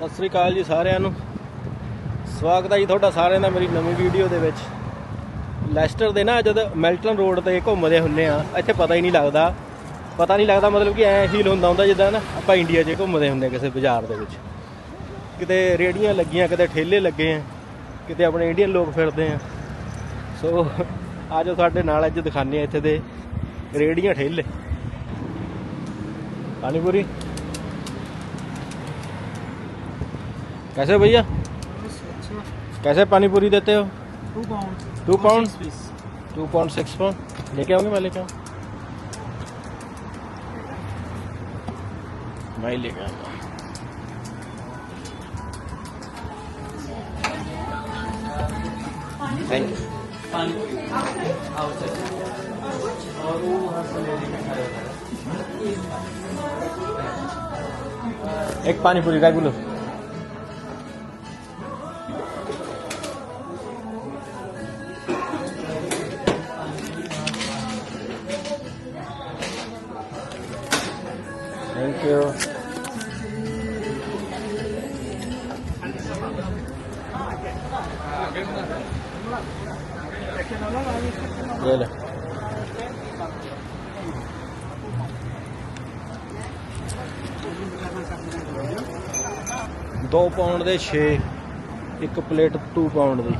ਸਤਿ ਸ੍ਰੀ ਅਕਾਲ ਜੀ ਸਾਰਿਆਂ ਨੂੰ। ਸਵਾਗਤ ਹੈ ਜੀ ਤੁਹਾਡਾ ਸਾਰਿਆਂ ਦਾ ਮੇਰੀ ਨਵੀਂ ਵੀਡੀਓ ਦੇ ਵਿੱਚ। ਲੈਸਟਰ ਦੇ ਨਾ ਜਦ ਮੈਲਟਨ ਰੋਡ ਤੇ ਘੁੰਮਦੇ ਹੁੰਨੇ ਆ, ਇੱਥੇ ਪਤਾ ਹੀ ਨਹੀਂ ਲੱਗਦਾ। ਪਤਾ ਨਹੀਂ ਲੱਗਦਾ ਮਤਲਬ ਕਿ ਐਂ ਫੀਲ ਹੁੰਦਾ ਹੁੰਦਾ ਜਿੱਦਾਂ ਨਾ ਆਪਾਂ ਇੰਡੀਆ 'ਚ ਘੁੰਮਦੇ ਹੁੰਦੇ ਕਿਸੇ ਬਾਜ਼ਾਰ ਦੇ ਵਿੱਚ। ਕਿਤੇ ਰੇੜੀਆਂ ਲੱਗੀਆਂ, ਕਿਤੇ ਠੇਲੇ ਲੱਗੇ ਆ, ਕਿਤੇ ਆਪਣੇ ਇੰਡੀਅਨ ਲੋਕ ਫਿਰਦੇ ਆ। ਸੋ ਆਜੋ ਸਾਡੇ ਨਾਲ ਅੱਜ ਦਿਖਾਣੇ ਆ ਇੱਥੇ ਦੇ ਰੇੜੀਆਂ ਠੇਲੇ। ਪਾਣੀਪੂਰੀ? कैसे भैया? कैसे पानीपुरी देते हो? Two pound two pound six pound लेके आओगे मैं लेके आऊँ? मैं लेके आऊँगा। थैंक यू एक पानी पूरी का ਪਾਉਂਡ ਦੇ 6 ਇੱਕ ਪਲੇਟ 2 ਪਾਉਂਡ ਦੀ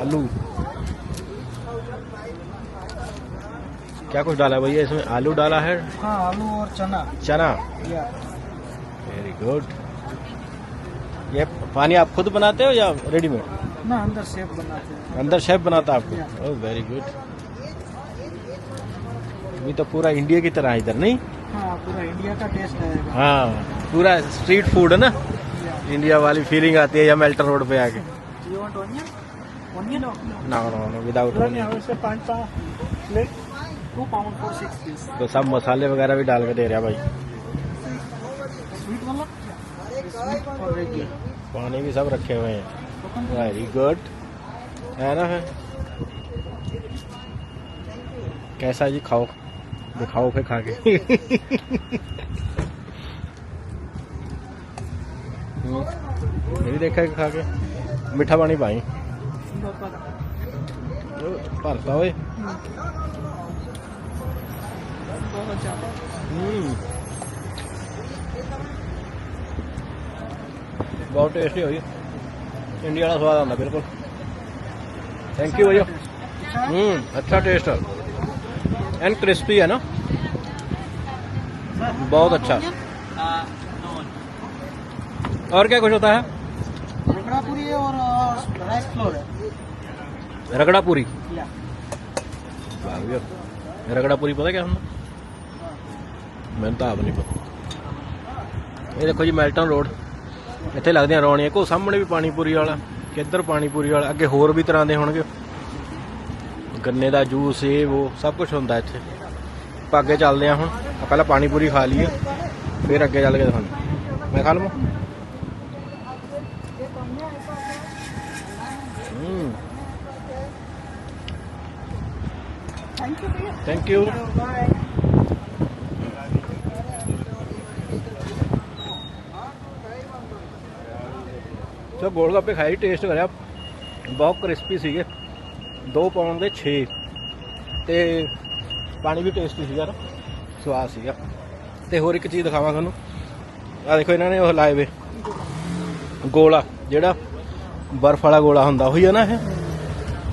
आलू क्या कुछ डाला है भैया इसमें आलू डाला है हाँ आलू और चना चना या वेरी गुड ये पानी आप खुद बनाते हो या रेडीमेड ना अंदर शेप बनाते हैं अंदर शेफ बनाता है Yeah. आपको ओह वेरी गुड अभी तो पूरा इंडिया की तरह है इधर नहीं हाँ पूरा इंडिया का टेस्ट आएगा हाँ पूरा स्ट्रीट फ़ूड है ना? इंडिया वाली फीलिंग आती है या मेल्टन रोड पे आके। नो नो नो विदाउट वैसे पाँच पाँच plate two pound for six piece तो सब मसाले वगैरह भी डाल के दे रहा भाई। पानी भी सब रखे हुए हैं। वेरी गुड है ना है कैसा जी खाओ? दिखाओ फिर खा के। ਇਹ ਵੀ ਦੇਖਿਆ ਖਾ ਕੇ। ਮਿੱਠਾ ਪਾਣੀ ਪਾਈ। ਭਰਤਾ ਓਏ। ਬਹੁਤ ਟੇਸਟੀ ਹੋਈ। ਇੰਡੀਆ ਵਾਲਾ ਸਵਾਦ ਆਉਂਦਾ, ਬਿਲਕੁਲ। ਥੈਂਕ ਯੂ ਭਾਈਓ ਹੂੰ, ਅੱਛਾ ਟੇਸਟ ਐਂਡ ਕ੍ਰਿਸਪੀ ਹੈ ਨਾ। ਬਹੁਤ ਅੱਛਾ। और क्या कुछ होता है रगड़ा पूरी है और राइस फ्लोर है रगड़ा पूरी या वाह भैया रगड़ा पूरी पता क्या ਹੁੰਦਾ ਮੈਨੂੰ ਤਾਂ ਆਪ ਨਹੀਂ ਪਤਾ ਇਹ ਦੇਖੋ ਜੀ ਮੈਲਟਨ ਰੋਡ ਇੱਥੇ ਲੱਗਦੀਆਂ ਰੌਣੀਆਂ ਕੋ ਸਾਹਮਣੇ ਵੀ ਪਾਣੀਪੂਰੀ ਵਾਲਾ ਕਿੱਧਰ ਪਾਣੀਪੂਰੀ ਵਾਲਾ ਅੱਗੇ ਹੋਰ ਵੀ ਤਰ੍ਹਾਂ ਦੇ ਹੋਣਗੇ ਗੰਨੇ ਦਾ ਜੂਸ ਇਹ ਉਹ ਸਭ ਕੁਝ ਹੁੰਦਾ ਇੱਥੇ ਆਪਾਂ ਅੱਗੇ ਚੱਲਦੇ ਆ ਹੁਣ ਆਪਾਂ ਪਹਿਲਾਂ ਪਾਣੀਪੂਰੀ ਖਾ ਲਈਏ ਫਿਰ ਅੱਗੇ ਚੱਲ ਕੇ ਦਿਖਾਉਂਦੇ ਮੈਂ ਖਾ ਲਵਾਂ ਥੈਂਕ ਯੂ ਭਈਆ ਥੈਂਕ ਯੂ ਬਾਏ ਖਾਈ ਟੇਸਟ ਕਰਿਆ। ਬਹੁਤ ਕ੍ਰਿਸਪੀ ਸੀਗੇ। ਦੋ ਪਾਉਣ ਦੇ 6 ਤੇ ਪਾਣੀ ਵੀ ਟੇਸਟੀ ਸੀਗਾ ਨਾ। ਸਵਾਦ ਸੀਗਾ। ਤੇ ਹੋਰ ਇੱਕ ਚੀਜ਼ ਦਿਖਾਵਾਂ ਤੁਹਾਨੂੰ। ਆ ਦੇਖੋ ਇਹਨਾਂ ਨੇ ਉਹ ਲਾਏ ਵੇ। ਗੋਲਾ ਜਿਹੜਾ ਬਰਫ ਵਾਲਾ ਗੋਲਾ ਹੁੰਦਾ ਉਹੀ ਹੈ ਨਾ ਇਹ।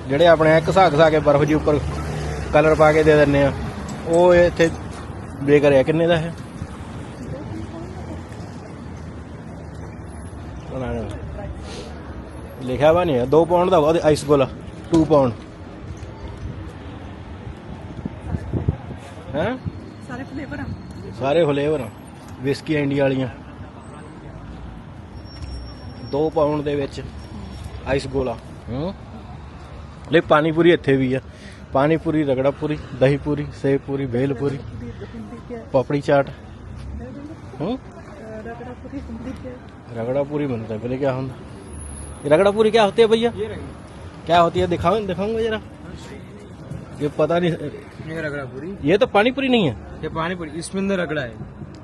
ਜਿਹੜੇ ਆਪਣੇ ਇੱਕ ਸਾਗ ਘਸਾ ਬਰਫ ਜੀ ਉੱਪਰ ਕਲਰ ਪਾ ਕੇ ਦੇ ਦਿੰਨੇ ਆ। ਉਹ ਇੱਥੇ ਵੇਚ ਰਿਹਾ ਕਿੰਨੇ ਦਾ ਹੈ? ਲਿਖਿਆ ਵਾ ਨਹੀਂ ਹੈ 2 ਪਾਉਂਡ ਦਾ ਹੋਗਾ ਉਹਦੇ ਆਈਸ ਗੋਲਾ 2 ਪਾਉਂਡ ਹੈ? ਸਾਰੇ ਫਲੇਵਰ ਆ। ਸਾਰੇ ਫਲੇਵਰ ਆ। ਵਿਸਕੀ ਇੰਡੀਆ ਵਾਲੀਆਂ। 2 ਪਾਉਂਡ ਦੇ ਵਿੱਚ ਆਈਸ ਗੋਲਾ ਹੂੰ। ਲੈ ਪਾਣੀ ਪੂਰੀ ਇੱਥੇ ਵੀ ਆ। पानी पूरी रगड़ा पूरी दही पूरी सेब पूरी भेल पूरी पपड़ी चाट। रगड़ा पूरी बनता है पहले क्या होता रगड़ा पूरी क्या होती है भैया? क्या होती है? दिखाओ दिखाऊँगा जरा। ये पता नहीं। ये रगड़ा पूरी ये तो पानी पूरी नहीं है? ये पानी पूरी इसमें अंदर रगड़ा है।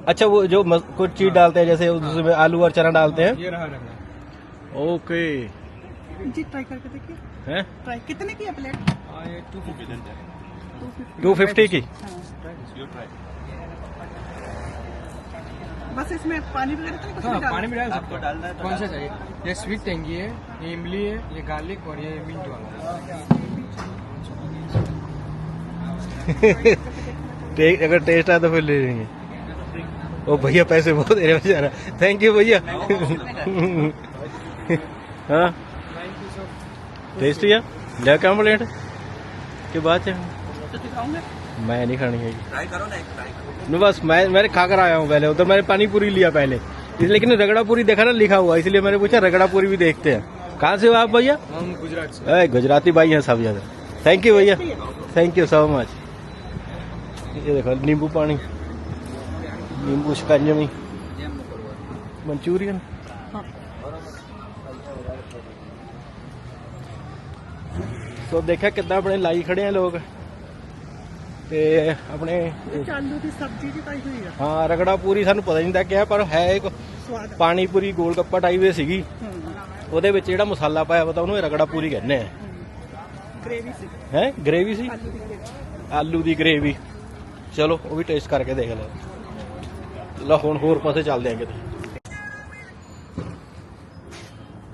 अच्छा वो जो मस... कुछ चीज़ हाँ। डालते हैं जैसे हाँ। उसमें आलू और चना डालते हैं। ये रहा रगड़ा। ओके। जी ट्राई करके देखिए। हैं? ट्राई कितने की है प्लेट टू फिफ्टी की? बस इसमें पानी वगैरह तो भी डालना? पानी में डाल सकते हो। कौन सा चाहिए? ये स्वीट टेंगी है ये इमली है ये गार्लिक और ये मिंट वाला। अगर टेस्ट आया तो फिर ले लेंगे। ओ भैया पैसे बहुत दे रहे हैं बेचारा। थैंक यू भैया। हाँ। टेस्टी है ले क्या? प्लेट के बाद से। तो मैं नहीं खानी है ट्राई करो ना नहीं बस मैं मैंने खा कर आया हूँ पहले उधर मैंने पानी पूरी लिया पहले। इस लेकिन रगड़ा पूरी देखा ना लिखा हुआ इसलिए मैंने पूछा रगड़ा पूरी भी देखते हैं। कहाँ से हो आप भैया? गुजरात से। गुजराती भाई हैं सब ज़्यादा थैंक यू भैया। थैंक यू सो मच ये देखो नींबू पानी। नींबू शिकंजमी मंचूरियन। ਸੋ ਦੇਖਿਆ ਕਿੱਦਾਂ ਆਪਣੇ ਲਾਈ ਖੜੇ ਆ ਲੋਕ ਤੇ ਆਪਣੇ ਚਾਲੂ ਦੀ ਸਬਜ਼ੀ ਜੀ ਪਾਈ ਹੋਈ ਆ। ਹਾਂ ਰਗੜਾ ਪੂਰੀ ਸਾਨੂੰ ਪਤਾ ਨਹੀਂ ਤਾਂ ਕਿਹਾ ਪਰ ਹੈ ਇੱਕ ਪਾਣੀ ਪੂਰੀ ਗੋਲ ਗੱਪਾ ਟਾਈਪ ਦੇ ਸੀਗੀ। ਉਹਦੇ ਵਿੱਚ ਜਿਹੜਾ ਮਸਾਲਾ ਪਾਇਆ ਪਤਾ ਉਹਨੂੰ ਰਗੜਾ ਪੂਰੀ ਕਹਿੰਦੇ ਆ। ਗ੍ਰੇਵੀ ਸੀ। ਹੈ? ਗ੍ਰੇਵੀ ਸੀ? ਆਲੂ ਦੀ ਗ੍ਰੇਵੀ। ਚਲੋ ਉਹ ਵੀ ਟੇਸਟ ਕਰਕੇ ਦੇਖ ਲਓ। ਲਓ ਹੁਣ ਹੋਰ ਪਾਸੇ ਚੱਲਦੇ ਆਂ ਕਿਤੇ।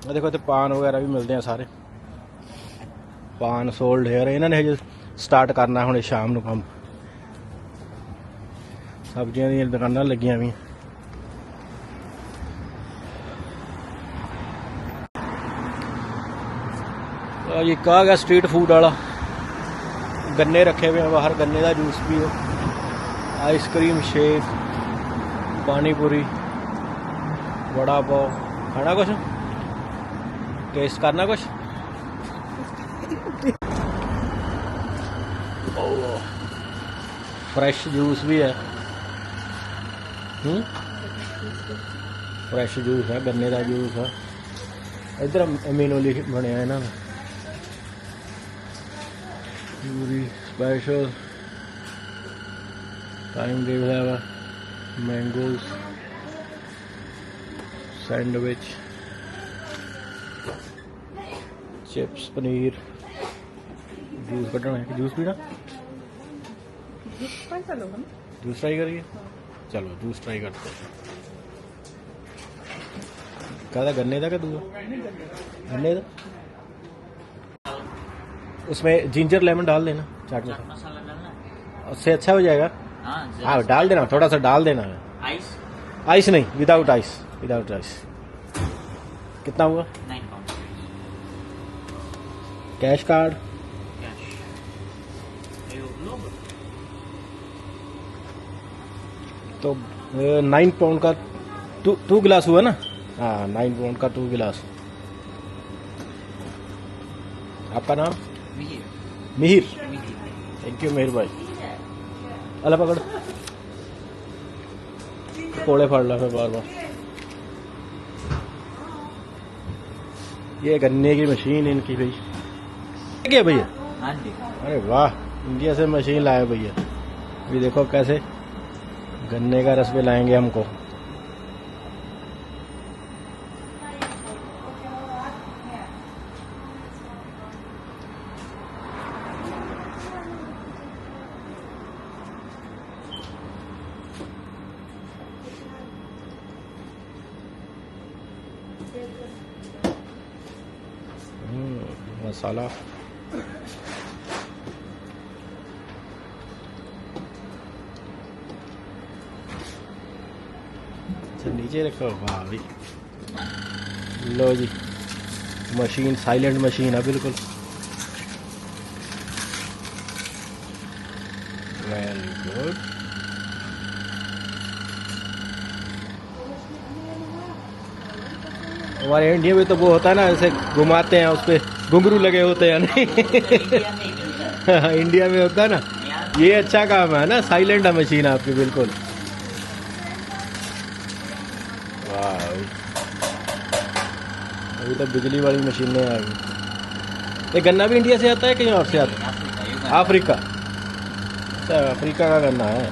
ਆ ਦੇਖੋ ਤੇ ਪਾਨ ਵਗੈਰਾ ਵੀ ਮਿਲਦੇ ਆ ਸਾਰੇ। ਪਾਨ ਸੋਲਡ ਹੇਅਰ ਇਹਨਾਂ ਨੇ ਹਜੇ ਸਟਾਰਟ ਕਰਨਾ ਹੁਣ ਸ਼ਾਮ ਨੂੰ ਕੰਮ। ਸਬਜ਼ੀਆਂ ਦੀਆਂ ਦੁਕਾਨਾਂ ਲੱਗੀਆਂ ਵੀ ਆ ਜੀ ਕਾ ਗਿਆ ਸਟਰੀਟ ਫੂਡ ਵਾਲਾ। ਗੰਨੇ ਰੱਖੇ ਹੋਏ ਬਾਹਰ ਗੰਨੇ ਦਾ ਜੂਸ ਵੀ ਪੀਓ। Ice cream shake pani puri vada pav. ਖਾਣਾ ਕੁਛ? ਟੇਸਟ ਕਰਨਾ ਕੁਛ? ਫਰੈਸ਼ ਜੂਸ ਵੀ ਹੈ। ਹੂੰ? ਫਰੈਸ਼ ਜੂਸ ਹੈ ਗੰਨੇ ਦਾ ਜੂਸ ਹੈ। ਇਧਰ ਅਮੀਨੋ ਲਿਖ ਬਣਿਆ ਇਹਨਾਂ ਦਾ। ਪੂਰੀ ਸਪੈਸ਼ਲ ਟਾਈਮ ਦੇ ਵਾ mangoes sandwich chips paneer juice ਕੱਢਣਾ ਹੈ ਜੂਸ ਪੀਣਾ? जूस ट्राई करिए। चलो जूस ट्राई करते हैं। कहता गन्ने का क्या गन्ने का? उसमें जिंजर लेमन डाल देना चाट मसाला। है? उससे अच्छा हो जाएगा? हाँ हाँ डाल देना थोड़ा सा डाल देना। है आइस आइस नहीं विदाउट आइस विदाउट आइस कितना हुआ? कैश कार्ड कैश ये लो तो नाइन पाउंड का टू टू गिलास हुआ ना? हाँ नाइन पाउंड का टू गिलास आपका नाम? मिहिर। थैंक यू मिहिर भाई। अला पकड़। कोड़े फाड़ ला बार बार। ये गन्ने की मशीन इनकी भाई। क्या भैया? हाँ अरे वाह इंडिया से मशीन लाए भैया। अभी देखो कैसे गन्ने का रस भी लाएँगे हमको। हम्म, मसाला अच्छा नीचे रखो भाई लो जी मशीन साइलेंट मशीन है बिल्कुल। वेरी गुड हमारे इंडिया में तो वो होता है ना ऐसे घुमाते हैं उस पर घुंघरू लगे होते हैं नहीं? इंडिया इंडिया में होता है ना। ये अच्छा काम है ना साइलेंट है मशीन आपकी बिल्कुल वाह भाई। अभी तो बिजली वाली मशीनें आ गई। ये गन्ना भी इंडिया से आता है कहीं और से आता है? अफ्रीका। अच्छा अफ्रीका का गन्ना है।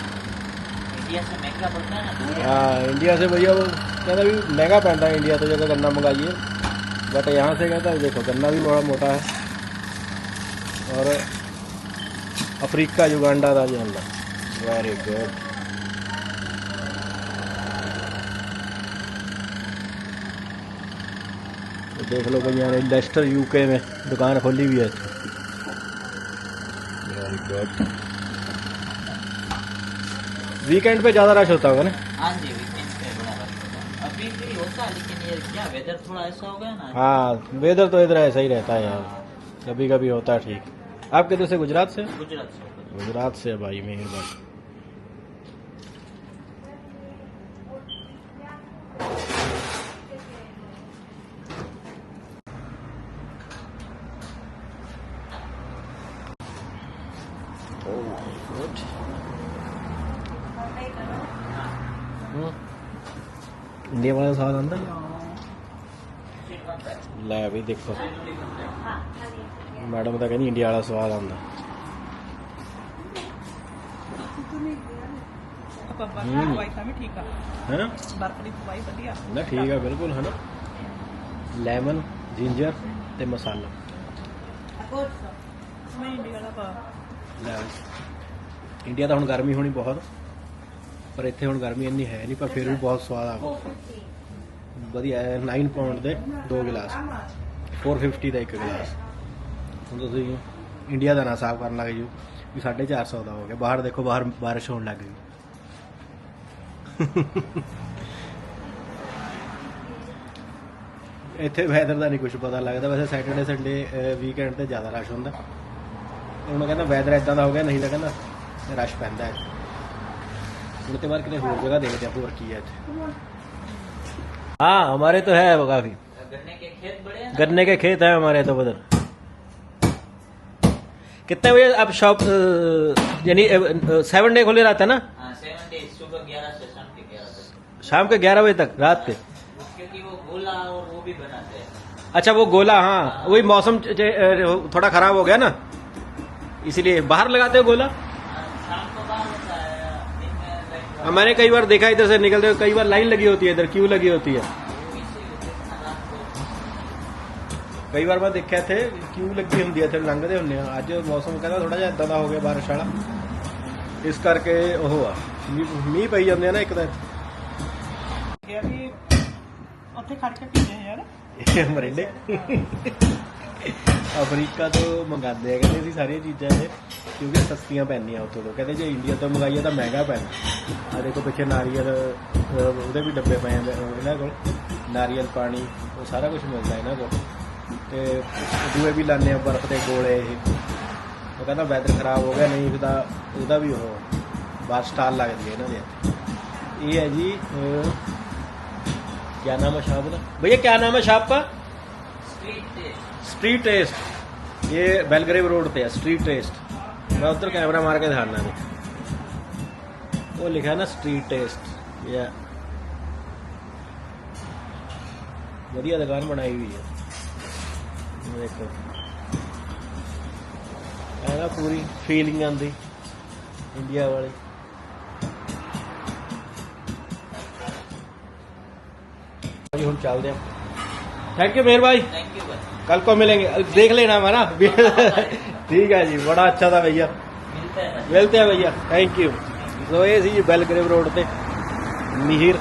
है इंडिया से भैया वो कहता भी महँगा पड़ता है इंडिया तो जगह गन्ना मंगाइए। बट यहाँ से कहता है देखो गन्ना भी बड़ा मोटा है। और अफ्रीका युगांडा गन्ना वेरी गुड देख लो भैया ने लेस्टर यूके में दुकान खोली हुई है। वीकेंड पे ज़्यादा रश होता होगा ना? हाँ जी वीकेंड पे बड़ा रश होता है। अभी भी होता है लेकिन ये क्या वेदर थोड़ा ऐसा हो गया ना? हाँ वेदर तो इधर ऐसा ही रहता है यार। कभी कभी होता है ठीक। आप किधर से गुजरात से? गुजरात से। गुजरात से है भाई मेहरबान। ਇੰਡੀਆ ਵਾਲਾ ਸਵਾਦ ਆਂਦਾ ਲੈ ਵੀ ਦੇਖੋ। ਮੈਡਮ ਤਾਂ ਕਹਿੰਦੀ ਇੰਡੀਆ ਵਾਲਾ ਸਵਾਦ ਆਂਦਾ ਬਰਫ ਹੂੰ। ਦੀ ਤਾਂ ਵੀ ਠੀਕ ਆ। ਹੈ? ਬਰਫ ਦੀ ਦਵਾਈ ਵਧੀਆ। ਨਾ ਠੀਕ ਆ ਬਿਲਕੁਲ ਹੈ ਨਾ ਲੈਮਨ ਜਿੰਜਰ ਤੇ ਮਸਾਲਾ। ਮੈਂ ਇੰਡੀਆ ਦਾ ਪਾ। ਲੈ ਇੰਡੀਆ ਤਾਂ ਹੁਣ ਗਰਮੀ ਹੋਣੀ ਬਹੁਤ, ਪਰ ਇੱਥੇ ਹੁਣ ਗਰਮੀ ਇੰਨੀ ਹੈ ਨਹੀਂ, ਪਰ ਫਿਰ ਵੀ ਬਹੁਤ ਸਵਾਦ ਆ। ਵਧੀਆ ਹੈ 9 ਪਾਉਂਡ ਦੇ ਦੋ ਗਿਲਾਸ। 450 ਦਾ ਇੱਕ ਗਿਲਾਸ। ਹੁਣ ਤੁਸੀਂ ਇੰਡੀਆ ਦਾ ਨਾ ਸਾਫ਼ ਕਰਨ ਲੱਗ ਜੂ ਵੀ 450 ਦਾ ਹੋ ਗਿਆ। ਬਾਹਰ ਦੇਖੋ, ਬਾਹਰ ਬਾਰਿਸ਼ ਹੋਣ ਲੱਗ ਗਈ। ਇੱਥੇ ਵੈਦਰ ਦਾ ਨਹੀਂ ਕੁਝ ਪਤਾ ਲੱਗਦਾ। ਵੈਸੇ ਸੈਟਰਡੇ ਸੰਡੇ ਵੀਕਐਂਡ ਤੇ ਜ਼ਿਆਦਾ ਰਸ਼ ਹੁੰਦਾ। ਹੁਣ ਕਹਿੰਦਾ ਵੈਦਰ ਇਦਾਂ ਦਾ ਹੋ ਗਿਆ, ਨਹੀਂ ਤਾਂ ਕਹਿੰਦਾ ਰਸ਼ ਪੈਂਦਾ ਹੈ ਹੁਣ ਤੇ ਬਾਅਦ ਕਿਤੇ ਹੋਰ ਜਗ੍ਹਾ ਦੇਖਦੇ ਆ ਹੋਰ ਕੀ ਹੈ ਇੱਥੇ हाँ हमारे तो है वो काफी है गन्ने के खेत बड़े हैं ना गन्ने के खेत है हमारे तो उधर कितने बजे आप शॉप अ, यानी सेवन डे खुले रहता है ना हाँ सेवन डेज सुबह ग्यारह से शाम के ग्यारह तक शाम के ग्यारह बजे तक रात के क्योंकि वो गोला और वो भी बनाते हैं अच्छा वो गोला हाँ वही मौसम च- च- अ, थोड़ा खराब हो गया ना इसलिए बाहर लगाते हो गोला मैंने कई बार देखा इधर से निकलते हुए कई बार लाइन लगी होती है इधर क्यू लगी होती है ਕਈ ਵਾਰ ਮੈਂ ਦੇਖਿਆ ਇੱਥੇ ਕਿਉਂ ਲੱਗੀ ਹੁੰਦੀ ਹੈ ਇੱਥੇ ਲੰਘਦੇ ਹੁੰਦੇ ਆ ਅੱਜ ਮੌਸਮ ਕਹਿੰਦਾ ਥੋੜਾ ਜਿਹਾ ਇਦਾਂ ਦਾ ਹੋ ਗਿਆ ਬਾਰਿਸ਼ ਵਾਲਾ ਇਸ ਕਰਕੇ ਉਹ ਆ ਮੀਂਹ ਮੀਂਹ ਪਈ ਜਾਂਦੇ ਆ ਨਾ ਇੱਕ ਤਾਂ ਗਿਆ ਵੀ ਉੱਥੇ ਖੜ ਕੇ ਪੀਂਦੇ ਆ ਯਾਰ ਇਹ ਮਰਿੰਡੇ ਅਫਰੀਕਾ ਤੋਂ ਮੰਗਾਉਂਦੇ ਆ, ਕਹਿੰਦੇ ਅਸੀਂ ਸਾਰੀਆਂ ਚੀਜ਼ਾਂ ਇਹ ਕਿਉਂਕਿ ਸਸਤੀਆਂ ਪੈਣੀਆਂ ਉੱਥੋਂ ਤੋਂ। ਕਹਿੰਦੇ ਜੇ ਇੰਡੀਆ ਤੋਂ ਮੰਗਾਈਏ ਤਾਂ ਮਹਿੰਗਾ ਪੈਣਾ। ਆ ਦੇਖੋ ਪਿੱਛੇ ਨਾਰੀਅਲ ਉਹਦੇ ਵੀ ਡੱਬੇ ਪਏ ਜਾਂਦੇ ਇਹਨਾਂ ਕੋਲ। ਨਾਰੀਅਲ ਪਾਣੀ, ਉਹ ਸਾਰਾ ਕੁਝ ਮਿਲਦਾ ਇਹਨਾਂ ਕੋਲ। ਤੇ ਦੂਏ ਵੀ ਲਾਣੇ ਆ ਬਰਫ਼ ਦੇ ਗੋਲੇ ਇਹ। ਉਹ ਕਹਿੰਦਾ ਵੈਦਰ ਖਰਾਬ ਹੋ ਗਿਆ, ਨਹੀਂ ਤਾਂ ਉਹਦਾ ਵੀ ਉਹ ਬਾਹਰ ਸਟਾਲ ਲੱਗਦੀ ਹੈ ਇਹਨਾਂ ਦੇ ਇਹ ਹੈ ਜੀ ਕਿਆ ਨਾਮ ਹੈ ਸ਼ਾਪ ਦਾ? ਭਈਆ ਕਿਆ ਨਾਮ ਹੈ ਸ਼ਾਪ ਦਾ? ਸਟਰੀਟ ਟੇਸਟ स्ट्रीट टेस्ट ये बेलगरेव रोड पे है स्ट्रीट टेस्ट मैं उधर कैमरा मार के दिखाना नहीं वो लिखा है ना स्ट्रीट टेस्ट ये बढ़िया दुकान बनाई हुई है ये देखो है ना पूरी फीलिंग आंदी इंडिया वाली जी हम चलते हैं थैंक यू मेहर भाई थैंक यू भाई कल को मिलेंगे देख लेना हमारा ठीक है जी बड़ा अच्छा था भैया मिलते हैं ना ਮਿਲਦੇ ਆ ਭਈਆ ਥੈਂਕ ਯੂ ਸੋ ਇਹ ਸੀ ਜੀ ਬੈਲਗਰੇਵ ਰੋਡ ਤੇ ਮਿਹਿਰ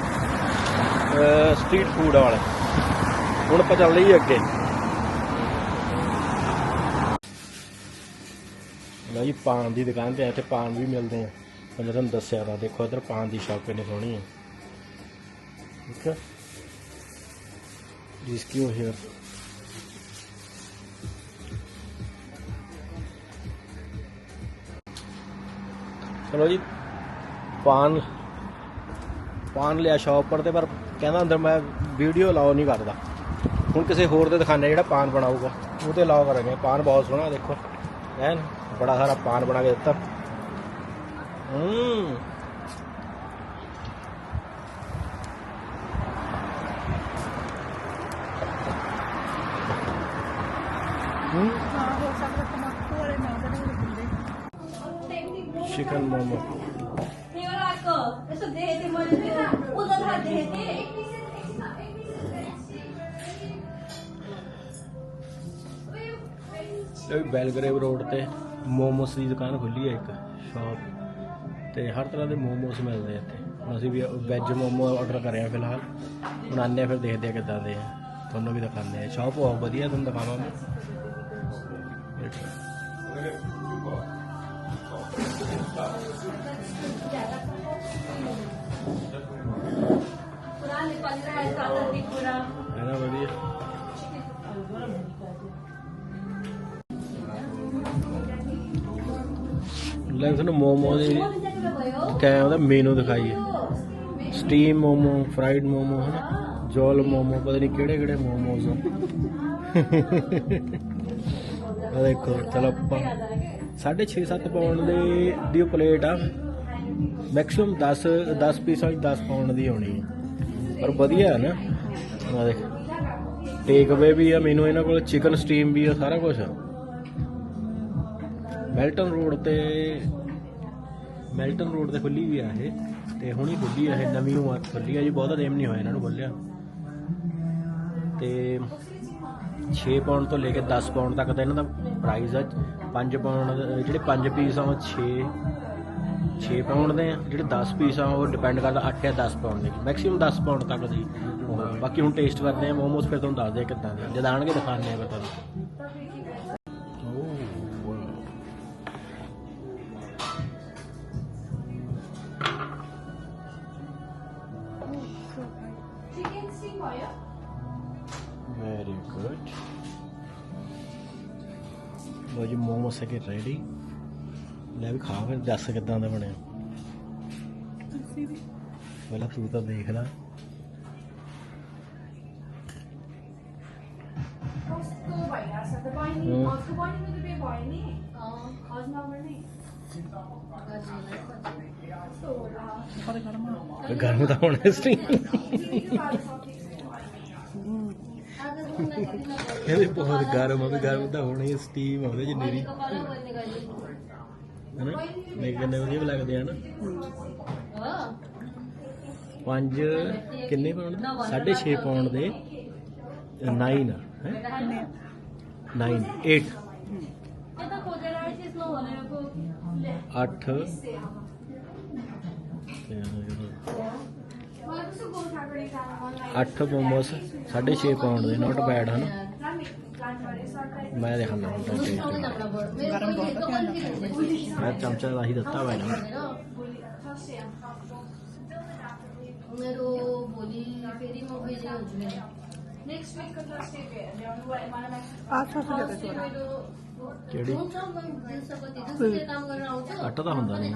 ਸਟਰੀਟ ਫੂਡ ਵਾਲੇ ਹੁਣ ਆਪਾਂ ਚੱਲ ਲਈਏ ਅੱਗੇ ਲਓ ਜੀ ਪਾਨ ਦੀ ਦੁਕਾਨ ਤੇ ਇੱਥੇ ਪਾਨ ਵੀ ਮਿਲਦੇ ਆ ਤਾਂ ਮੈਂ ਤੁਹਾਨੂੰ ਦੱਸਿਆ ਤਾਂ ਦੇਖੋ ਇਧਰ ਪਾਨ ਦੀ ਸ਼ਾਪ ਕਿੰਨੀ ਸੋਹਣੀ ਹੈ ਠੀਕ ਹੈ ਜਿਸ ਕੀ ਹੈ ਚਲੋ ਜੀ, ਪਾਨ ਪਾਨ ਲਿਆ ਸ਼ਾਪ ਪਰ ਤੇ ਪਰ ਕਹਿੰਦਾ ਅੰਦਰ ਮੈਂ ਵੀਡੀਓ ਲਾਓ ਨਹੀਂ ਕਰਦਾ। ਹੁਣ ਕਿਸੇ ਹੋਰ ਦੇ ਦਿਖਾਣੇ ਜਿਹੜਾ ਪਾਨ ਬਣਾਊਗਾ, ਉਹ ਤੇ ਲਾਓ ਕਰਾਂਗੇ। ਪਾਨ ਬਹੁਤ ਸੋਹਣਾ ਦੇਖੋ। ਐਨ, ਬੜਾ ਸਾਰਾ ਪਾਨ ਬਣਾ ਕੇ ਦਿੱਤਾ। ਹੂੰ। ਇਹ ਵੀ ਬੈਲਗਰੇਵ ਰੋਡ ਤੇ ਮੋਮੋਸ ਦੀ ਦੁਕਾਨ ਖੁੱਲੀ ਹੈ ਇੱਕ ਸ਼ਾਪ ਤੇ ਹਰ ਤਰ੍ਹਾਂ ਦੇ ਮੋਮੋਸ ਮਿਲਦੇ ਆ ਇੱਥੇ। ਹੁਣ ਅਸੀਂ ਵੀ ਵੈਜ ਮੋਮੋ ਆਰਡਰ ਕਰਿਆ ਫਿਲਹਾਲ। ਹੁਣ ਆਉਂਦੇ ਆ ਫਿਰ ਦੇਖਦੇ ਆ ਕਿੱਦਾਂ ਦੇ ਆ। ਤੁਹਾਨੂੰ ਵੀ ਦਿਖਾਉਂਦੇ ਆ। ਸ਼ਾਪ ਬਹੁਤ ਵਧੀਆ, ਤੁਹਾਨੂੰ ਦਿਖਾਵਾਂਗੇ। Era ਤੁਹਾਨੂੰ ਮੋਮੋ ਦੇ ਕਿਆ ਉਹਦਾ ਮੇਨੂ ਦਿਖਾਈਏ। ਸਟੀਮ ਮੋਮੋ ਫਰਾਈਡ ਮੋਮੋ, ਹਨਾ? ਜੋਲ ਮੋਮੋ, ਪਤਾ ਨਹੀਂ ਕਿਹੜੇ ਕਿਹੜੇ ਮੋਮੋਸ ਆ। ਦੇਖੋ, ਚਲੋ ਆਪਾਂ 6.5 7 ਪਾਉਂਡ ਦੇ ਦੀ ਉਹ ਪਲੇਟ ਆ। ਮੈਕਸਿਮਮ 10 10 ਪੀਸਾਂ 'ਚ 10 ਪਾਉਂਡ ਦੀ ਹੋਣੀ ਹੈ ਪਰ ਵਧੀਆ ਹੈ ਨਾ। ਆ ਦੇਖ। ਟੇਕ ਅਵੇ ਵੀ ਆ, ਮੈਨੂੰ ਇਹਨਾਂ ਕੋਲ ਚਿਕਨ ਸਟੀਮ ਵੀ ਆ, ਸਾਰਾ ਕੁਝ ਆ। ਮੈਲਟਨ ਰੋਡ ਤੇ ਮੈਲਟਨ ਰੋਡ ਤੇ ਖੁੱਲੀ ਵੀ ਆ ਇਹ। ਤੇ ਹੁਣੀ ਖੁੱਲੀ ਆ ਇਹ, ਨਵੀਂ ਨੂੰ ਖੁੱਲੀ ਆ ਜੀ, ਬਹੁਤਾ ਟਾਈਮ ਨਹੀਂ ਹੋਇਆ ਇਹਨਾਂ ਨੂੰ ਖੁੱਲਿਆ ਤੇ 6 ਪਾਉਂਡ ਤੋਂ ਲੈ ਕੇ 10 ਪਾਉਂਡ ਤੱਕ ਦਾ ਇਹਨਾਂ ਦਾ ਪ੍ਰਾਈਸ ਆ। 5 ਪਾਉਂਡ ਜਿਹੜੇ 5 ਪੀਸ ਆ, ਉਹ 6 6 ਪਾਉਂਡ ਦੇ ਆ। ਜਿਹੜੇ 10 ਪੀਸ ਆ, ਉਹ ਡਿਪੈਂਡ ਕਰਦਾ 8 ਜਾਂ 10 ਪਾਉਂਡ ਦੇ। ਮੈਕਸਿਮਮ 10 ਪਾਉਂਡ ਤੱਕ ਦੀ। ਬਾਕੀ ਹੁਣ ਟੇਸਟ ਕਰਦੇ ਆ। ਮੋਮੋਸ ਫਿਰ ਤੁਹਾਨੂੰ ਦੱਸਦੇ ਆ ਕਿੱਦਾਂ ਦੇ ਆ। ਜਦ ਆਣਗੇ ਦਿਖਾਉਂਦੇ ਆ ਫਿਰ ਤੁਹਾਨੂੰ। ਜੀ ਮੋਮੋਸ ਹੈਗੇ ਰੈਡੀ ਲੈ ਵੀ ਖਾ ਫਿਰ ਦੱਸ ਕਿੱਦਾਂ ਦਾ ਬਣਿਆ ਪਹਿਲਾਂ ਤੂੰ ਤਾਂ ਦੇਖ ਲੈ Costco भइरहेको छ त बहिनी Hmm. घरको बहिनीको त बे भयो नि खज नगर्ने कस्तो होला ਤੇ ਕਹਿੰਦੇ ਬਹੁਤ ਗਰਮ ਆ ਗਰਮ ਤਾਂ ਹੋਣਾ ਸਟੀਮ ਆਉਂਦੇ ਜਿੰਨੀ ਵੀ ਹਨਾ ਕਿੰਨੇ ਵਧੀਆ ਵੀ ਲੱਗਦੇ ਆ ਨਾ? ਪੰਜ ਕਿੰਨੇ ਪਾਉਣ 6.5 ਪਾਉਣ ਦੇ। 9 ਹੈ? 9 8 8 8 मलाई कस्तो गोर्खाको खाना मन लाग्यो 8 ਮੋਮੋਸ 6.5 ਪਾਉਂਡ ਦੇ ਨਾਟ ਬੈਡ ਹਨ रामी प्लान गरे सरकारी ਮੈਂ ਦੇਖਣਾ ਹੁਣ ਤਾਂ taste गरम बहुत ਮੈਂ ਚਮਚਾ ਦਾ ਹੀ ਦਿੱਤਾ ਵਾ ਨਾ मेरो भोलि फेरि म बिजी हुन्छु मेरो नेक्स्ट विकको थर्सडे ल्याउनु भयो मलाई आज सबसे ज्यादा अस्ति चोरा मेरो ਕਿਹੜੀ हुन्छ म दिउँसो कति दिउँसो काम गरेर आउँछु ਆਟਾ ਤਾਂ ਹੁੰਦਾ ਨਹੀਂ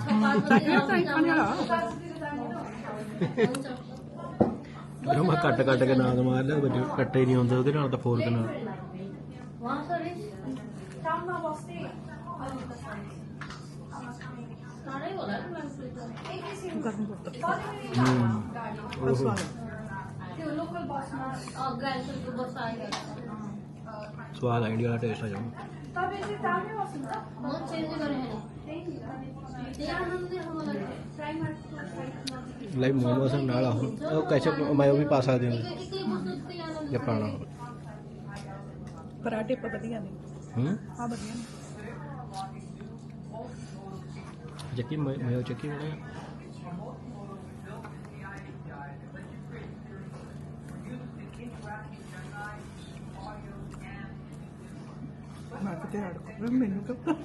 ਫਿਰ ਮੈਂ ਕੱਟ ਕੱਟ ਕੇ ਨਾਦ ਮਾਰ ਲਿਆ ਬੱਜੇ ਕੱਟੇ ਨਹੀਂ ਹੁੰਦੇ ਉਹਦੇ ਨਾਲ ਤਾਂ ਫੋਰਕ ਨਾਲ ਹੂੰ ਉਹ ਲੋਕਲ ਬਸ ਨਾਲ ਗੱਲ ਕਰਕੇ ਬਸ ਆਏਗਾ ਸਵਾਦ ਆਈਡੀਆ ਟੇਸਟ ਆ ਜਾਊਗਾ Tabii ki tahmin olsun da. Onun çevrede göre hani. Değil mi? Like momos ਨਾਲ ਆਹ ਉਹ ਕੈਚਪ ਮਾਇਓ ਵੀ ਪਾ ਸਕਦੇ ਹੋ ਜੇ ਪਾਣਾ ਹੋਵੇ ਪਰਾਠੇ ਵਧੀਆ ਨੇ với mình cấp cấp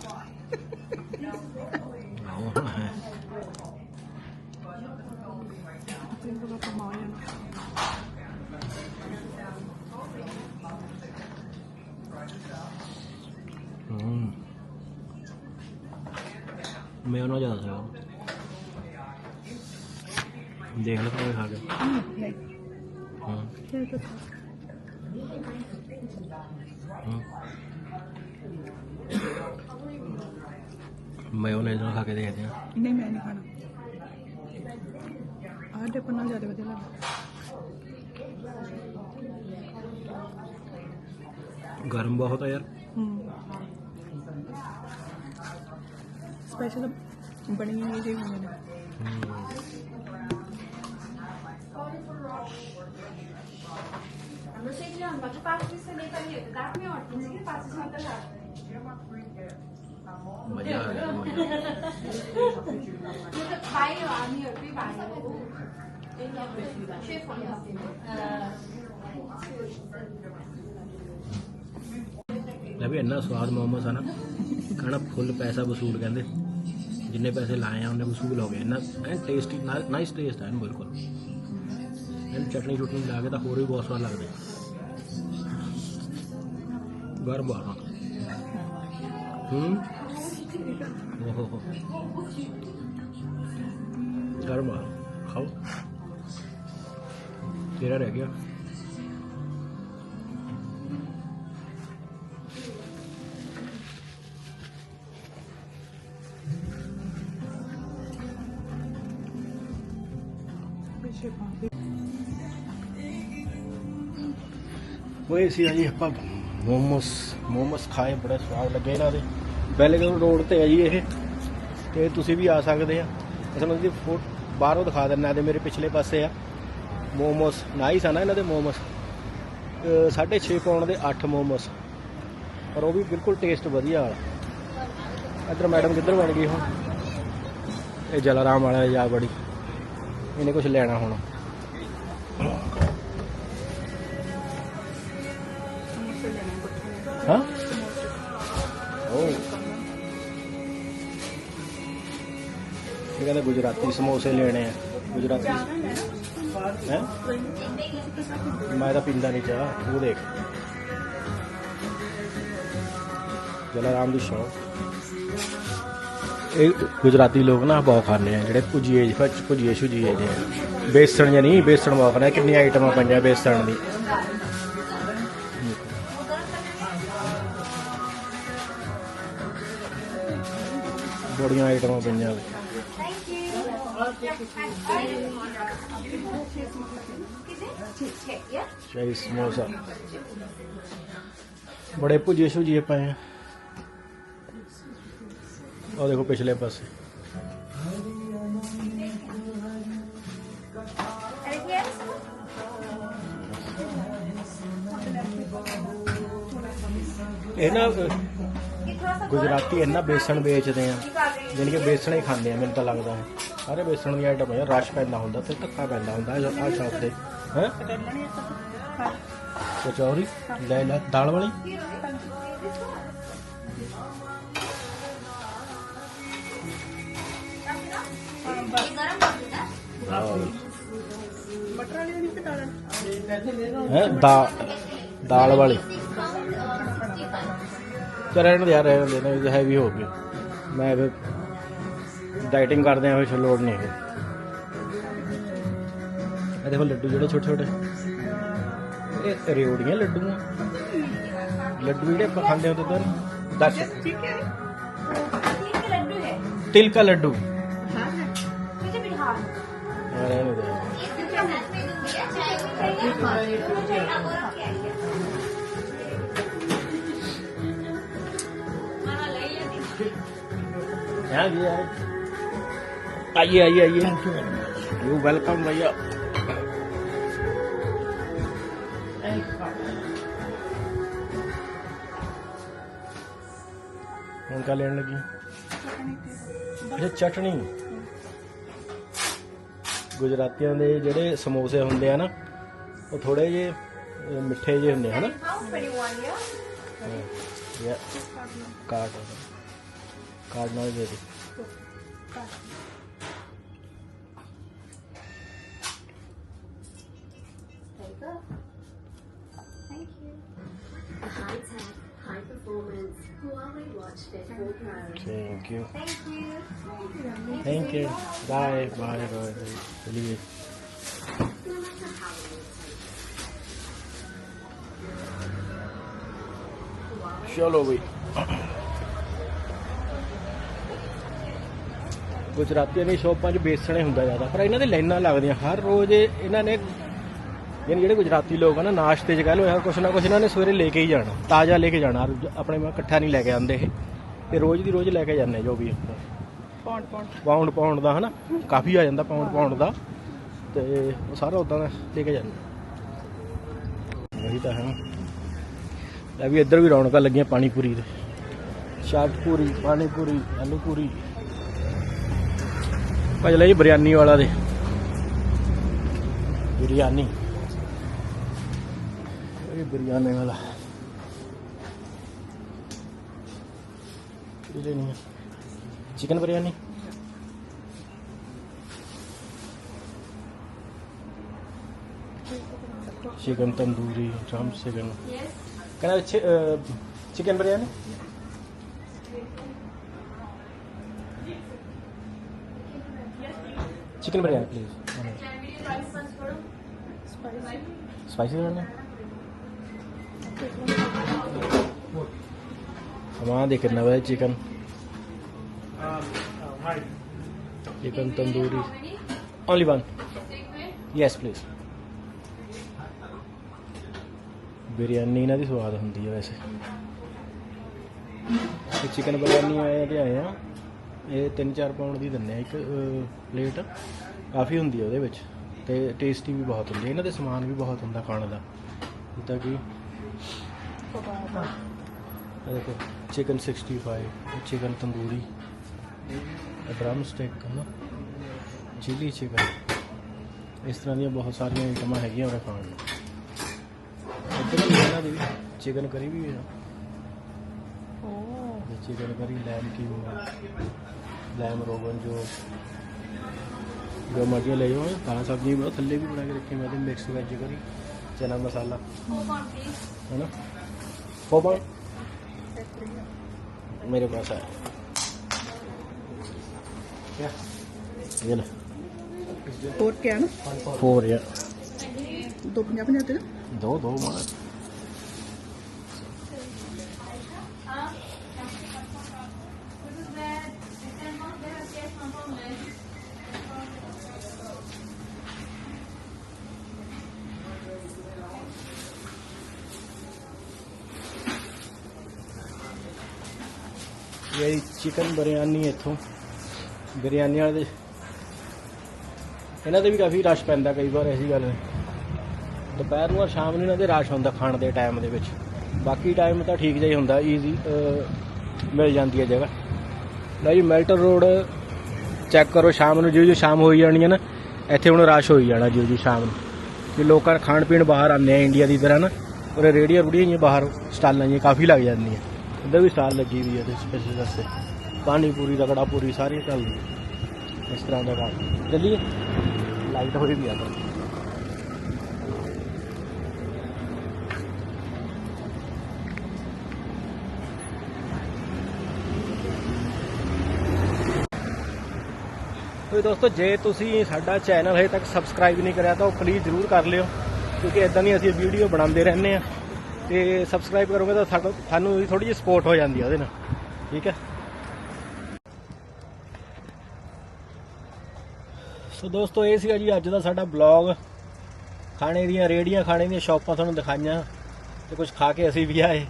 Mèo nó giờ sao? Đèn nó thôi hả được. Ừ. Ừ. ਮਾਇਓਨੇਜ਼ ਨਾਲ ਖਾ ਕੇ ਦੇਖਦੇ ਆ ਨਹੀਂ ਮੈਂ ਨਹੀਂ ਖਾਣਾ ਆਹ ਡਿਪ ਨਾਲ ਜ਼ਿਆਦਾ ਵਧੀਆ ਲੱਗਦਾ ਗਰਮ ਬਹੁਤ ਆ ਯਾਰ ਹੂੰ ਸਪੈਸ਼ਲ ਬਣੀ ਹੋਈ ਜੀ ਹੁੰਦੇ ਨੇ Eu não sei de onde, mas eu passo isso ali, tá ligado? Dá pra mim, ó, tem que passar isso na ਮਜ਼ਾ ਆ ਗਿਆ ਲੈ ਵੀ ਇੰਨਾ ਸਵਾਦ ਮੋਮੋਸ ਆ ਨਾ, ਖਾਣਾ ਫੁੱਲ ਪੈਸਾ ਵਸੂਲ ਕਹਿੰਦੇ। ਜਿੰਨੇ ਪੈਸੇ ਲਾਏ ਆ, ਉਹਨੇ ਵਸੂਲ ਹੋ ਗਏ। ਇੰਨਾ, ਐਨ ਟੇਸਟੀ ਨਾਈਸ ਟੇਸਟ ਹੈ ਬਿਲਕੁਲ। ਇਹਨੂੰ ਚਟਨੀ ਚੁਟਨੀ ਲਾ ਕੇ ਤਾਂ ਹੋਰ ਵੀ ਬਹੁਤ ਸਵਾਦ ਲੱਗਦੇ। ਗਰਮ ਆ। ਹੂੰ? ਓਹੋ ਹੋ ਗਰਮ ਆ। ਖਾਓ। ਤੇਰਾ ਸੀ ਜੀ ਆਪਾਂ ਮੋਮੋਸ ਮੋਮੋਸ ਖਾਏ, ਬੜਾ ਸਵਾਦ ਲੱਗੇ ਇਹਨਾਂ ਦੇ। ਬੈਲਗਮ ਰੋਡ ਤੇ ਹੈ ਜੀ ਇਹ। ਤੇ ਤੁਸੀਂ ਵੀ ਆ ਸਕਦੇ ਆ। ਅਸਲ ਵਿੱਚ ਫੋਟ ਬਾਹਰੋਂ ਦਿਖਾ ਦਿੰਨਾ ਤੇ ਮੇਰੇ ਪਿਛਲੇ ਪਾਸੇ ਆ। ਮੋਮੋਸ ਨਾਈਸ ਆ ਨਾ ਇਹਨਾਂ ਦੇ ਮੋਮੋਸ। 6.5 ਪਾਉਣ ਦੇ 8 ਮੋਮੋਸ। ਪਰ ਉਹ ਵੀ ਬਿਲਕੁਲ ਟੇਸਟ ਵਧੀਆ ਵਾਲਾ। ਇੱਧਰ ਮੈਡਮ ਕਿੱਧਰ ਬਣ ਗਈ ਹੁਣ? ਇਹ ਜਲਾਰਾਮ ਵਾਲਾ ਜਾ ਬੜੀ ਇਹਨੇ ਕੁਝ ਲੈਣਾ ਹੁਣ। ਹਾਂ? ਕਹਿੰਦਾ ਗੁਜਰਾਤੀ ਸਮੋਸੇ ਲੈਣੇ ਆ। ਗੁਜਰਾਤੀ ਹੈ? ਮੈਂ ਤਾਂ ਪੀਂਦਾ ਨਹੀਂ ਚਾਹ ਉਹ ਦੇਖ। ਜਲਾਰਾਮ ਦੀ ਸ਼ੌਪ ਇਹ ਗੁਜਰਾਤੀ ਲੋਕ ਨਾ ਬਹੁਤ ਖਾਂਦੇ ਆ, ਜਿਹੜੇ ਭੁਜੀਏ ਵਿੱਚ ਭੁਜੀਏ ਸ਼ੁਜੀਏ ਦੇ ਬੇਸਣ ਜਾਂ ਨਹੀਂ, ਬੇਸਣ ਬਹੁਤ ਖਾਂਦੇ ਆ। ਕਿੰਨੀਆਂ ਆਈਟਮਾਂ ਪਈਆਂ ਬੇਸਣ ਦੀ। ਬੜੀਆਂ ਆਈਟਮਾਂ ਪਈਆਂ। ਵੇ ਸ਼ਾਹੀ ਸਮੋਸਾ ਬੜੇ ਭੁਜੀਏ ਸ਼ੁਜੀਏ ਪਏ ਆ ਉਹ ਦੇਖੋ ਪਿਛਲੇ ਪਾਸੇ ਇਹ ਗੁਜਰਾਤੀ ਇਹਨਾਂ ਬੇਸਣ ਵੇਚਦੇ ਆ ਜਾਣੀ ਕਿ ਬੇਸਣ ਹੀ ਖਾਂਦੇ ਆ ਮੈਨੂੰ ਤਾਂ ਲੱਗਦਾ ਹੈ ਸਾਰੇ ਵੇਸਣ ਦੀ ਆਈਟਮ ਹੈ ਰਸ਼ ਪੈਂਦਾ ਹੁੰਦਾ ਤੇ ਧੱਕਾ ਪੈਂਦਾ ਹੁੰਦਾ ਆ ਸ਼ਾਪ ਤੇ। ਹੈ? ਕਚੌਰੀ ਲੈ ਲੈ, ਦਾਲ ਵਾਲੀ? ਦਾਲ ਵਾਲੀ। ਚਲ ਰਹਿਣ ਦੇ ਯਾਰ, ਰਹਿਣ ਦੇ ਨਾ ਹੈਵੀ ਹੋ ਗਈ। ਮੈਂ ਫਿਰ ਡਾਈਟਿੰਗ ਕਰਦੇ ਆ ਫਿਰ ਲੋੜ ਨਹੀਂ ਹੈ ਇਹ ਦੇਖੋ ਲੱਡੂ ਜਿਹੜੇ ਛੋਟੇ ਛੋਟੇ ਇਹ ਰਿਓੜੀਆਂ ਲੱਡੂ ਆ ਲੱਡੂ ਜਿਹੜੇ ਆਪਾਂ ਖਾਂਦੇ ਹੁੰਦੇ ਤਾਂ ਦੱਸ ठीक है ठीक है लड्डू है ਤਿਲ ਕਾ ਲੱਡੂ हाँ हाँ मुझे भी हाँ ਆ ਰਹਿਣ ਦੇ यहाँ जी आए आइए आइए आइए यू वेलकम भैया ਹੁਣ ਕਾ ਲੈਣ ਲੱਗੀ ਅੱਛਾ ਚਟਣੀ ਗੁਜਰਾਤੀਆਂ ਦੇ ਜਿਹੜੇ ਸਮੋਸੇ ਹੁੰਦੇ ਆ ਨਾ ਉਹ ਥੋੜੇ ਜੇ ਅਹ, ਮਿੱਠੇ ਜਿਹੇ ਹੁੰਦੇ ਆ ਹਨਾ How many one yeah? ਯਾ ਕਾਰਡ ਕਾਰਡ ਨਾਲ ਦੇ ਦੇ Thank you. High tech, high performance, Huawei Watch Fit 4 Pro. Thank you Thank you. Thank you bye bye bye ਚਲਿਏ No matter how it is. ਚਲੋ ਬਈ ਗੁਜਰਾਤੀਆਂ ਦੀ ਸ਼ੋਪਾਂ 'ਚ ਵੇਚਣੇ ਹੁੰਦਾ ਜ਼ਿਆਦਾ ਪਰ ਇਹਨਾਂ ਦੇ ਲਾਈਨਾਂ ਲੱਗਦੀਆਂ ਹਰ ਰੋਜ਼ ਇਹ- ਇਹਨਾਂ ਨੇ ਯਾਨੀ ਜਿਹੜੇ ਗੁਜਰਾਤੀ ਲੋਕ ਆ ਨਾ ਨਾਸ਼ਤੇ 'ਚ ਕਹਿ ਯਾਰ ਕੁਛ ਨਾ ਕੁਛ ਇਹਨਾਂ ਨੇ ਸਵੇਰੇ ਲੈ ਕੇ ਹੀ ਜਾਣਾ ਤਾਜ਼ਾ ਲੈ ਕੇ ਜਾਣਾ ਆਪਣੇ ਮੈਂ ਇਕੱਠਾ ਨਹੀਂ ਲੈ ਕੇ ਆਉਂਦੇ ਇਹ। ਤੇ ਰੋਜ਼ ਦੀ ਰੋਜ਼ ਲੈ ਕੇ ਜਾਂਦੇ ਜੋ ਵੀ ਪੌਂਡ ਪੌਂਡ। ਪਾਉਂਡ ਪਾਉਂਡ ਦਾ ਹਨਾ? ਕਾਫੀ ਆ ਜਾਂਦਾ ਪਾਉਂਡ ਪਾਉਂਡ ਦਾ। ਤੇ ਉਹ ਸਾਰਾ ਉਦਾਂ ਦਾ ਲੈ ਕੇ ਜਾਂਦੇ ਅਸੀਂ ਤਾਂ ਹੈ ਲੈ ਵੀ ਇੱਧਰ ਵੀ ਰੌਣਕਾਂ ਲੱਗੀਆਂ ਪਾਣੀ ਪੂਰੀ ਦੇ। ਚਾਟ ਪੂਰੀ ਪਾਣੀ ਪੂਰੀ ਆਲੂ ਪੂਰੀ ਭਾਜ ਲੈ ਜੀ ਬਿਰਿਆਨੀ ਵਾਲਾ ਦੇ। ਬਿਰਿਆਨੀ। इधर जाने वाला ये लेनी है chicken biryani chicken tandoori drum chicken कहना chicken biryani chicken biryani please spicy biryani हमारा देख कितना बड़ा chicken chicken tandoori only one yes please biryani ਇਹਨਾਂ ਦੀ ਸਵਾਦ ਹੁੰਦੀ ਹੈ ਵੈਸੇ ਇਹ ਚਿਕਨ ਬਿਰਿਆਨੀ ਆਏ ਲਿਆਏ ਆ ਇਹ 3-4 ਪਾਉਂਡ ਦੀ ਦਿੰਦੇ ਆ ਇੱਕ ਪਲੇਟ ਕਾਫੀ ਹੁੰਦੀ ਹੈ ਉਹਦੇ ਵਿੱਚ ਤੇ ਟੇਸਟੀ ਵੀ ਬਹੁਤ ਹੁੰਦੀ ਹੈ ਇਹਨਾਂ ਦੇ ਸਮਾਨ ਵੀ ਬਹੁਤ ਹੁੰਦਾ ਖਾਣ ਦਾ ਜਿੱਦਾਂ ਕਿ ਇਹ ਦੇਖੋ chicken 65 chicken tandoori drumstick ਨਾ ਚਿਲੀ ਚਿਕਨ ਇਸ ਤਰ੍ਹਾਂ ਦੀਆਂ ਬਹੁਤ ਸਾਰੀਆਂ ਆਈਟਮਾਂ ਹੈਗੀਆਂ ਉਹਦੇ ਖਾਣ ਨੂੰ। ਇੱਧਰ ਵੀ ਇਹਨਾਂ ਦੀ ਚਿਕਨ ਕਰੀ ਵੀ ਹੈ ਓ ਚਿਕਨ ਕਰੀ ਲੈਮ ਕੀ ਲੈਮ ਰੋਗਨ ਜੋ ਜੋ ਮਰਜ਼ੀ ਲੈ ਜਾਓ ਦਾਲ ਸਬਜ਼ੀ ਬਹੁਤ ਥੱਲੇ ਵੀ ਬਣਾ ਕੇ ਰੱਖੀ ਮੈਂ ਤੇ ਮਿਕਸ ਵੈਜ ਕਰੀ। ਚਨਾ ਮਸਾਲਾ है ना फोर मेरे पास है क्या ये ले ਹੋਰ ਕਿਆ ਨਾ फोर या ਦੋ ਪੰਜਾਹ ਪੰਜਾਹ ਤੇ ਨਾ दो दो मार ਚਿਕਨ ਬਿਰਿਆਨੀ ਇੱਥੋਂ। ਬਿਰਿਆਨੀ ਵਾਲੇ ਦੇ ਇਹਨਾਂ ਦੇ ਵੀ ਕਾਫੀ ਰਸ਼ ਪੈਂਦਾ ਕਈ ਵਾਰ ਐਸੀ ਗੱਲ। ਹੈ ਦੁਪਹਿਰ ਨੂੰ ਔਰ ਸ਼ਾਮ ਨੂੰ ਇਹਨਾਂ ਦੇ ਰਸ਼ ਹੁੰਦਾ ਖਾਣ ਦੇ ਟਾਈਮ ਦੇ ਵਿੱਚ। ਬਾਕੀ ਟਾਈਮ ਤਾਂ ਠੀਕ ਜਿਹਾ ਹੀ ਹੁੰਦਾ ਈਜ਼ੀ ਮਿਲ ਜਾਂਦੀ ਹੈ ਜਗ੍ਹਾ। ਲਓ ਜੀ ਮੈਲਟਨ ਰੋਡ ਚੈੱਕ ਕਰੋ, ਸ਼ਾਮ ਨੂੰ ਜਿਉਂ ਜਿਉਂ ਸ਼ਾਮ ਹੋਈ ਜਾਣੀ ਹੈ ਨਾ, ਇੱਥੇ ਹੁਣ ਰਸ਼ ਹੋਈ ਜਾਣਾ ਜਿਉਂ ਜਿਉਂ ਸ਼ਾਮ ਨੂੰ। ਕਿ ਲੋਕਾਂ ਖਾਣ ਪੀਣ ਬਾਹਰ ਆਉਂਦੇ ਆ ਇੰਡੀਆ ਦੀ ਤਰ੍ਹਾਂ ਨਾ ਔਰ ਰੇੜੀਆਂ ਰੁੜੀਆਂ ਜਿਹੀਆਂ ਬਾਹਰ, ਸਟਾਲਾਂ ਜਿਹੀਆਂ ਕਾਫੀ ਲੱਗ ਜਾਂਦੀਆਂ। ਇੱਧਰ ਵੀ ਸਟਾਲ ਲੱਗੀ ਹੋਈ ਹੈ ਤੇ ਵਾਸਤੇ ਪਾਣੀ ਪੂਰੀ ਰਗੜਾ ਪੂਰੀ ਸਾਰੀਆਂ ਚੱਲਦੀਆਂ। ਇਸ ਤਰ੍ਹਾਂ ਦਾ ਕੰਮ ਚੱਲੀਏ। ਲਾਈਟ ਹੋਈ ਵੀ ਆ ਪਰ ਤੇ ਦੋਸਤੋ, ਜੇ ਤੁਸੀਂ ਸਾਡਾ ਚੈਨਲ ਹਜੇ ਤੱਕ ਸਬਸਕ੍ਰਾਈਬ ਨਹੀਂ ਕਰਿਆ, ਤਾਂ ਉਹ ਪਲੀਜ਼ ਜ਼ਰੂਰ ਕਰ ਲਿਓ, ਕਿਉਂਕਿ ਇਦਾਂ ਦੀ ਅਸੀਂ ਵੀਡੀਓ ਬਣਾਉਂਦੇ ਰਹਿੰਦੇ ਆ ਤੇ ਸਬਸਕ੍ਰਾਈਬ ਕਰੋਗੇ ਤਾਂ ਸਾਡਾ- ਸਾਨੂੰ ਵੀ ਥੋੜੀ ਜਿਹੀ ਸਪੋਰਟ ਹੋ ਜਾਂਦੀ ਹੈ ਉਹਦੇ ਨਾਲ। ਠੀਕ ਹੈ? ਸੋ ਦੋਸਤੋ, ਇਹ ਸੀਗਾ ਜੀ ਅੱਜ ਦਾ ਸਾਡਾ ਬਲੌਗ ਖਾਣੇ ਦੀਆਂ ਰੇੜੀਆਂ ਖਾਣੇ ਦੀਆਂ ਸ਼ਾਪਾਂ ਤੁਹਾਨੂੰ ਦਿਖਾਈਆਂ ਤੇ ਕੁਝ ਖਾ ਕੇ ਅਸੀਂ ਵੀ ਆਏ।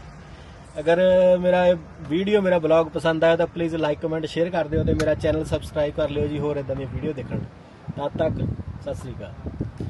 ਅਗਰ ਮੇਰਾ ਇਹ ਵੀਡੀਓ ਮੇਰਾ ਬਲੌਗ ਪਸੰਦ ਆਇਆ ਤਾਂ ਪਲੀਜ਼ ਲਾਈਕ ਕਮੈਂਟ ਸ਼ੇਅਰ ਕਰ ਦਿਓ ਤੇ ਮੇਰਾ ਚੈਨਲ ਸਬਸਕ੍ਰਾਈਬ ਕਰ ਲਿਓ ਜੀ, ਹੋਰ ਇਦਾਂ ਦੀਆਂ ਵੀਡੀਓ ਦੇਖਣ। ਤਦ ਤੱਕ, ਸਤਿ ਸ੍ਰੀ ਅਕਾਲ।